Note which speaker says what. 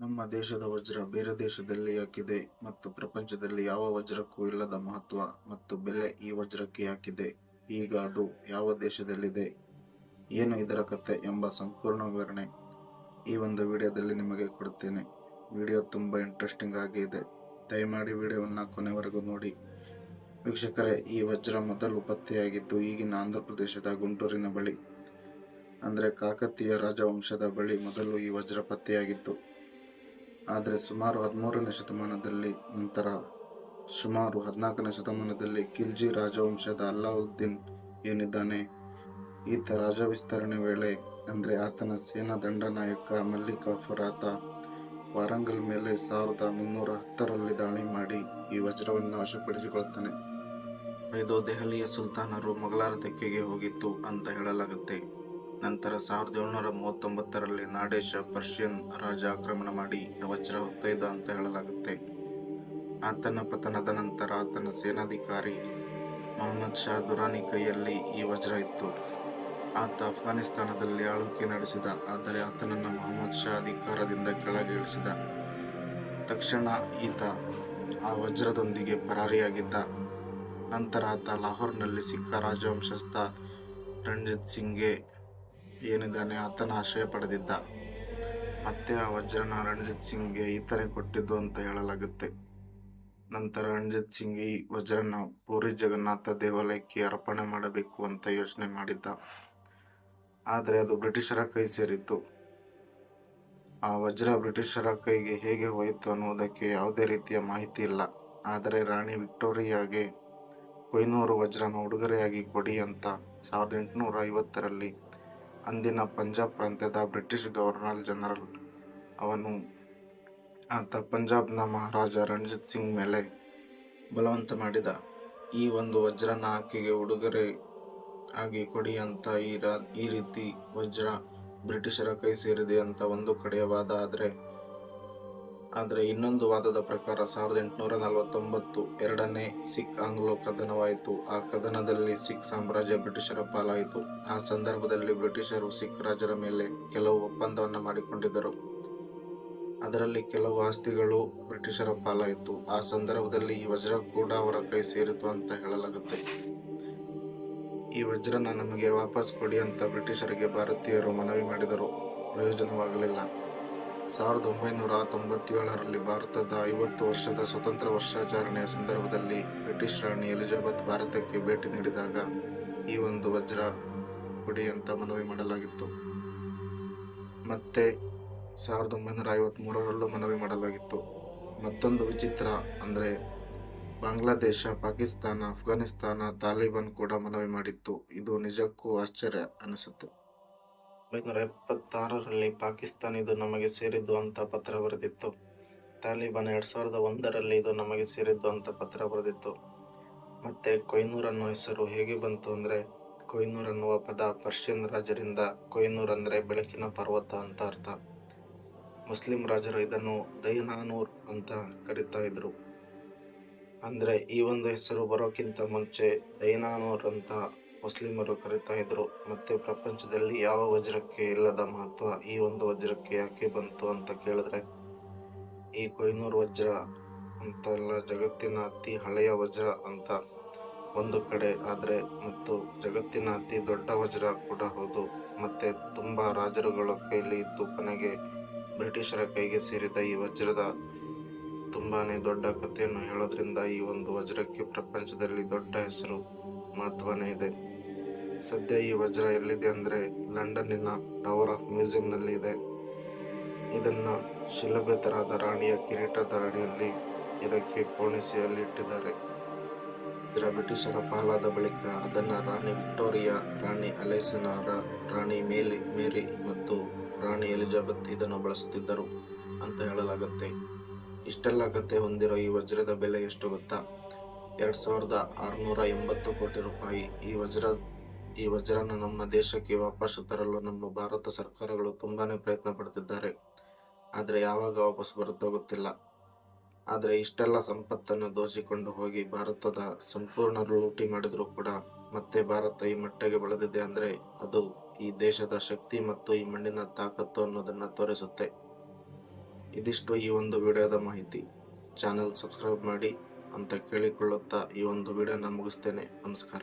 Speaker 1: ನಮ್ಮ ದೇಶದ ವಜ್ರ ಬೇರೆ ದೇಶದಲ್ಲಿ ಯಾಕಿದೆ ಮತ್ತು ಪ್ರಪಂಚದಲ್ಲಿ ಯಾವ ವಜ್ರಕ್ಕೂ ಇಲ್ಲದ ಮಹತ್ವ ಮತ್ತು ಬೆಲೆ ಈ ವಜ್ರಕ್ಕೆ ಯಾಕಿದೆ? ಈಗ ಅದು ಯಾವ ದೇಶದಲ್ಲಿದೆ? ಏನು ಇದರ ಕಥೆ ಎಂಬ ಸಂಪೂರ್ಣ ವಿವರಣೆ ಈ ಒಂದು ವಿಡಿಯೋದಲ್ಲಿ ನಿಮಗೆ ಕೊಡುತ್ತೇನೆ. ವಿಡಿಯೋ ತುಂಬ ಇಂಟ್ರೆಸ್ಟಿಂಗ್ ಆಗಿ ಇದೆ. ದಯಮಾಡಿ ವಿಡಿಯೋವನ್ನು ಕೊನೆವರೆಗೂ ನೋಡಿ. ವೀಕ್ಷಕರೇ, ಈ ವಜ್ರ ಮೊದಲು ಪತ್ತೆಯಾಗಿದ್ದು ಈಗಿನ ಆಂಧ್ರ ಪ್ರದೇಶದ ಗುಂಟೂರಿನ ಬಳಿ, ಅಂದರೆ ಕಾಕತೀಯ ರಾಜವಂಶದ ಬಳಿ ಮೊದಲು ಈ ವಜ್ರ ಪತ್ತೆಯಾಗಿತ್ತು. ಆದರೆ ಸುಮಾರು ಹದಿಮೂರನೇ ಶತಮಾನದಲ್ಲಿ ನಂತರ ಸುಮಾರು ಹದಿನಾಲ್ಕನೇ ಶತಮಾನದಲ್ಲಿ ಖಿಲ್ಜಿ ರಾಜವಂಶದ ಅಲ್ಲಾವುದ್ದೀನ್ ಏನಿದ್ದಾನೆ, ಈತ ರಾಜ ವಿಸ್ತರಣೆ ವೇಳೆ ಅಂದರೆ ಆತನ ಸೇನಾ ದಂಡನಾಯಕ ಮಲ್ಲಿಕ್ ಕಾಫರ್ ಆತ ವಾರಂಗಲ್ ಮೇಲೆ ಸಾವಿರದ ಮುನ್ನೂರ ಹತ್ತರಲ್ಲಿ ದಾಳಿ ಮಾಡಿ ಈ ವಜ್ರವನ್ನು ವಶಪಡಿಸಿಕೊಳ್ತಾನೆ. ಇದು ದೆಹಲಿಯ ಸುಲ್ತಾನರು ಮೊಘಲರ ತೆಕ್ಕೆಗೆ ಹೋಗಿತ್ತು ಅಂತ ಹೇಳಲಾಗುತ್ತೆ. ನಂತರ ಸಾವಿರದ ಏಳುನೂರ ಮೂವತ್ತೊಂಬತ್ತರಲ್ಲಿ ನಾಡೇಶ ಪರ್ಷಿಯನ್ ರಾಜ ಆಕ್ರಮಣ ಮಾಡಿ ವಜ್ರ ಹೊತ್ತೊಯ್ದ ಅಂತ ಹೇಳಲಾಗುತ್ತೆ. ಆತನ ಪತನದ ನಂತರ ಆತನ ಸೇನಾಧಿಕಾರಿ ಮೊಹಮ್ಮದ್ ಶಾ ದುರಾನಿ ಕೈಯಲ್ಲಿ ಈ ವಜ್ರ ಇತ್ತು. ಆತ ಅಫ್ಘಾನಿಸ್ತಾನದಲ್ಲಿ ಆಳ್ವಿಕೆ ನಡೆಸಿದ, ಆದರೆ ಆತನನ್ನು ಮೊಹಮ್ಮದ್ ಶಾ ಅಧಿಕಾರದಿಂದ ಕೆಳಗೆ ಇಳಿಸಿದ ತಕ್ಷಣ ಈತ ಆ ವಜ್ರದೊಂದಿಗೆ ಪರಾರಿಯಾಗಿದ್ದ. ನಂತರ ಆತ ಲಾಹೋರ್ನಲ್ಲಿ ಸಿಕ್ಕ ರಾಜವಂಶಸ್ಥ ರಣಜಿತ್ ಸಿಂಗ್ಗೆ ಏನಿದ್ದಾನೆ ಆತನ ಆಶ್ರಯ ಪಡೆದಿದ್ದ. ಮತ್ತೆ ಆ ವಜ್ರನ ರಣಜಿತ್ ಸಿಂಗ್ಗೆ ಈತನೇ ಕೊಟ್ಟಿದ್ದು ಅಂತ ಹೇಳಲಾಗುತ್ತೆ. ನಂತರ ರಣಜಿತ್ ಸಿಂಗ್ ಈ ವಜ್ರನ ಪೂರಿ ಜಗನ್ನಾಥ ದೇವಾಲಯಕ್ಕೆ ಅರ್ಪಣೆ ಮಾಡಬೇಕು ಅಂತ ಯೋಚನೆ ಮಾಡಿದ್ದ. ಆದರೆ ಅದು ಬ್ರಿಟಿಷರ ಕೈ ಸೇರಿತ್ತು. ಆ ವಜ್ರ ಬ್ರಿಟಿಷರ ಕೈಗೆ ಹೇಗೆ ಹೋಯಿತು ಅನ್ನುವುದಕ್ಕೆ ಯಾವುದೇ ರೀತಿಯ ಮಾಹಿತಿ ಇಲ್ಲ. ಆದರೆ ರಾಣಿ ವಿಕ್ಟೋರಿಯಾಗೆ ಕೊಯ್ನೂರು ವಜ್ರನ ಉಡುಗೊರೆಯಾಗಿ ಕೊಡಿ ಅಂತ ಸಾವಿರದ ಎಂಟುನೂರ ಐವತ್ತರಲ್ಲಿ ಅಂದಿನ ಪಂಜಾಬ್ ಪ್ರಾಂತ್ಯದ ಬ್ರಿಟಿಷ್ ಗವರ್ನರ್ ಜನರಲ್ ಅವನು ಆತ ಪಂಜಾಬ್ನ ಮಹಾರಾಜ ರಣಜಿತ್ ಸಿಂಗ್ ಮೇಲೆ ಬಲವಂತ ಮಾಡಿದ. ಈ ಒಂದು ವಜ್ರನ ಆಕೆಗೆ ಉಡುಗೊರೆ ಆಗಿ ಕೊಡಿ ಅಂತ ಈ ರೀತಿ ವಜ್ರ ಬ್ರಿಟಿಷರ ಕೈ ಸೇರಿದೆ ಅಂತ ಒಂದು ಕಡೆಯ ವಾದ. ಆದರೆ ಆದರೆ ಇನ್ನೊಂದು ವಾದದ ಪ್ರಕಾರ ಸಾವಿರದ ಎಂಟುನೂರ ನಲವತ್ತೊಂಬತ್ತು ಎರಡನೇ ಸಿಖ್ ಆಂಗ್ಲೋ ಕದನವಾಯಿತು. ಆ ಕದನದಲ್ಲಿ ಸಿಖ್ ಸಾಮ್ರಾಜ್ಯ ಬ್ರಿಟಿಷರ ಪಾಲಾಯಿತು. ಆ ಸಂದರ್ಭದಲ್ಲಿ ಬ್ರಿಟಿಷರು ಸಿಖ್ ರಾಜರ ಮೇಲೆ ಕೆಲವು ಒಪ್ಪಂದವನ್ನು ಮಾಡಿಕೊಂಡಿದ್ದರು. ಅದರಲ್ಲಿ ಕೆಲವು ಆಸ್ತಿಗಳು ಬ್ರಿಟಿಷರ ಪಾಲಾಯಿತು. ಆ ಸಂದರ್ಭದಲ್ಲಿ ಈ ವಜ್ರ ಕೂಡ ಅವರ ಕೈ ಸೇರಿತು ಅಂತ ಹೇಳಲಾಗುತ್ತೆ. ಈ ವಜ್ರನ ನಮಗೆ ವಾಪಸ್ ಕೊಡಿ ಅಂತ ಬ್ರಿಟಿಷರಿಗೆ ಭಾರತೀಯರು ಮನವಿ ಮಾಡಿದರು. ಪ್ರಯೋಜನವಾಗಲಿಲ್ಲ. ಸಾವಿರದ ಒಂಬೈನೂರ ತೊಂಬತ್ತೇಳರಲ್ಲಿ ಭಾರತದ ಐವತ್ತು ವರ್ಷದ ಸ್ವತಂತ್ರ ವರ್ಷಾಚರಣೆಯ ಸಂದರ್ಭದಲ್ಲಿ ಬ್ರಿಟಿಷ್ ರಾಣಿ ಎಲಿಜಬೆತ್ ಭಾರತಕ್ಕೆ ಭೇಟಿ ನೀಡಿದಾಗ ಈ ಒಂದು ವಜ್ರ ಕೊಡಿ ಅಂತ ಮನವಿ ಮಾಡಲಾಗಿತ್ತು. ಮತ್ತೆ ಸಾವಿರದ ಒಂಬೈನೂರ ಐವತ್ತ್ಮೂರರಲ್ಲೂ ಮನವಿ ಮಾಡಲಾಗಿತ್ತು. ಮತ್ತೊಂದು ವಿಚಿತ್ರ ಅಂದರೆ ಬಾಂಗ್ಲಾದೇಶ, ಪಾಕಿಸ್ತಾನ, ಅಫ್ಘಾನಿಸ್ತಾನ, ತಾಲಿಬಾನ್ ಕೂಡ ಮನವಿ ಮಾಡಿತ್ತು. ಇದು ನಿಜಕ್ಕೂ ಆಶ್ಚರ್ಯ ಅನಿಸುತ್ತೆ. ಒಂಬೈನೂರ ಎಪ್ಪತ್ತಾರರಲ್ಲಿ ಪಾಕಿಸ್ತಾನ ಇದು ನಮಗೆ ಸೇರಿದ್ದು ಅಂತ ಪತ್ರ ಬರೆದಿತ್ತು. ತಾಲಿಬಾನ್ ಎರಡು ಸಾವಿರದ ಒಂದರಲ್ಲಿ ಇದು ನಮಗೆ ಸೇರಿದ್ದು ಅಂತ ಪತ್ರ ಬರೆದಿತ್ತು. ಮತ್ತೆ ಕೊಯ್ನೂರ್ ಅನ್ನೋ ಹೆಸರು ಹೇಗೆ ಬಂತು ಅಂದ್ರೆ, ಕೊಯ್ನೂರ್ ಅನ್ನುವ ಪದ ಪರ್ಷಿಯನ್ ರಾಜರಿಂದ ಕೊಯ್ನೂರ್ ಅಂದರೆ ಬೆಳಕಿನ ಪರ್ವತ ಅಂತ ಅರ್ಥ. ಮುಸ್ಲಿಂ ರಾಜರು ಇದನ್ನು ದೈನಾನೂರ್ ಅಂತ ಕರಿತಾ ಇದ್ರು. ಅಂದ್ರೆ ಈ ಒಂದು ಹೆಸರು ಬರೋಕ್ಕಿಂತ ಮುಂಚೆ ದೈನಾನೂರ್ ಅಂತ ಮುಸ್ಲಿಮರು ಕರಿತಾ ಇದ್ರು ಮತ್ತೆ ಪ್ರಪಂಚದಲ್ಲಿ ಯಾವ ವಜ್ರಕ್ಕೆ ಇಲ್ಲದ ಮಹತ್ವ? ಈ ಒಂದು ವಜ್ರಕ್ಕೆ ಯಾಕೆ ಬಂತು ಅಂತ ಕೇಳಿದ್ರೆ, ಈ ಕೊಯ್ನೂರ್ ವಜ್ರ ಅಂತಲ್ಲ, ಜಗತ್ತಿನ ಅತಿ ಹಳೆಯ ವಜ್ರ ಅಂತ ಒಂದು ಕಡೆ ಆದರೆ ಮತ್ತು ಜಗತ್ತಿನ ಅತಿ ದೊಡ್ಡ ವಜ್ರ ಕೂಡ ಹೌದು. ಮತ್ತೆ ತುಂಬಾ ರಾಜರುಗಳ ಕೈಲಿ ಇದ್ದು ಕೊನೆಗೆ ಬ್ರಿಟಿಷರ ಕೈಗೆ ಸೇರಿದ ಈ ವಜ್ರದ ತುಂಬಾನೇ ದೊಡ್ಡ ಕಥೆಯನ್ನು ಹೇಳೋದ್ರಿಂದ ಈ ಒಂದು ವಜ್ರಕ್ಕೆ ಪ್ರಪಂಚದಲ್ಲಿ ದೊಡ್ಡ ಹೆಸರು ಮಹತ್ವನೇ ಇದೆ. ಸದ್ಯ ಈ ವಜ್ರ ಎಲ್ಲಿದೆ ಅಂದರೆ ಲಂಡನ್ನಿನ ಟವರ್ ಆಫ್ ಮ್ಯೂಸಿಯಂನಲ್ಲಿ ಇದೆ. ಇದನ್ನು ಶಿಲಭೆತರಾದ ರಾಣಿಯ ಕಿರೀಟದ ಅಡಿಯಲ್ಲಿ ಇದಕ್ಕೆ ಪೋಣಿಸಿ ಅಲ್ಲಿ ಇಟ್ಟಿದ್ದಾರೆ ಇದರ ಬ್ರಿಟಿಷರ ಪಾಲಾದ ಬಳಿಕ ಅದನ್ನು ರಾಣಿ ವಿಕ್ಟೋರಿಯಾ, ರಾಣಿ ಅಲೆಸನಾರ ರಾಣಿ ಮೇಲಿ, ಮೇರಿ ಮತ್ತು ರಾಣಿ ಎಲಿಜಬೆತ್ ಇದನ್ನು ಬಳಸುತ್ತಿದ್ದರು ಅಂತ ಹೇಳಲಾಗುತ್ತೆ. ಇಷ್ಟೆಲ್ಲ ಕತೆ ಹೊಂದಿರೋ ಈ ವಜ್ರದ ಬೆಲೆ ಎಷ್ಟು ಗೊತ್ತಾ? ಎರಡ್ ಸಾವಿರದ ಆರುನೂರ ಎಂಬತ್ತು ಕೋಟಿ ರೂಪಾಯಿ. ಈ ವಜ್ರ, ಈ ವಜ್ರನ ನಮ್ಮ ದೇಶಕ್ಕೆ ವಾಪಸ್ ತರಲು ನಮ್ಮ ಭಾರತ ಸರ್ಕಾರಗಳು ತುಂಬಾನೇ ಪ್ರಯತ್ನ ಪಡ್ತಿದ್ದಾರೆ. ಆದರೆ ಯಾವಾಗ ವಾಪಸ್ ಬರುತ್ತೋ ಗೊತ್ತಿಲ್ಲ. ಆದರೆ ಇಷ್ಟೆಲ್ಲ ಸಂಪತ್ತನ್ನು ದೋಚಿಕೊಂಡು ಹೋಗಿ ಭಾರತದ ಸಂಪೂರ್ಣ ಲೂಟಿ ಮಾಡಿದರೂ ಕೂಡ ಮತ್ತೆ ಭಾರತ ಈ ಮಟ್ಟಿಗೆ ಬೆಳೆದಿದೆ ಅಂದರೆ ಅದು ಈ ದೇಶದ ಶಕ್ತಿ ಮತ್ತು ಈ ಮಣ್ಣಿನ ತಾಕತ್ತು ಅನ್ನೋದನ್ನು ತೋರಿಸುತ್ತೆ. ಇದಿಷ್ಟು ಈ ಒಂದು ವಿಡಿಯೋದ ಮಾಹಿತಿ. ಚಾನಲ್ ಸಬ್ಸ್ಕ್ರೈಬ್ ಮಾಡಿ. ಅಂತ ಕೇಳಿಕೊಳ್ಳುತ್ತಾ ಈ ಒಂದು ವಿಡಿಯೋನ ಮುಗಿಸ್ತೇನೆ. ನಮಸ್ಕಾರ.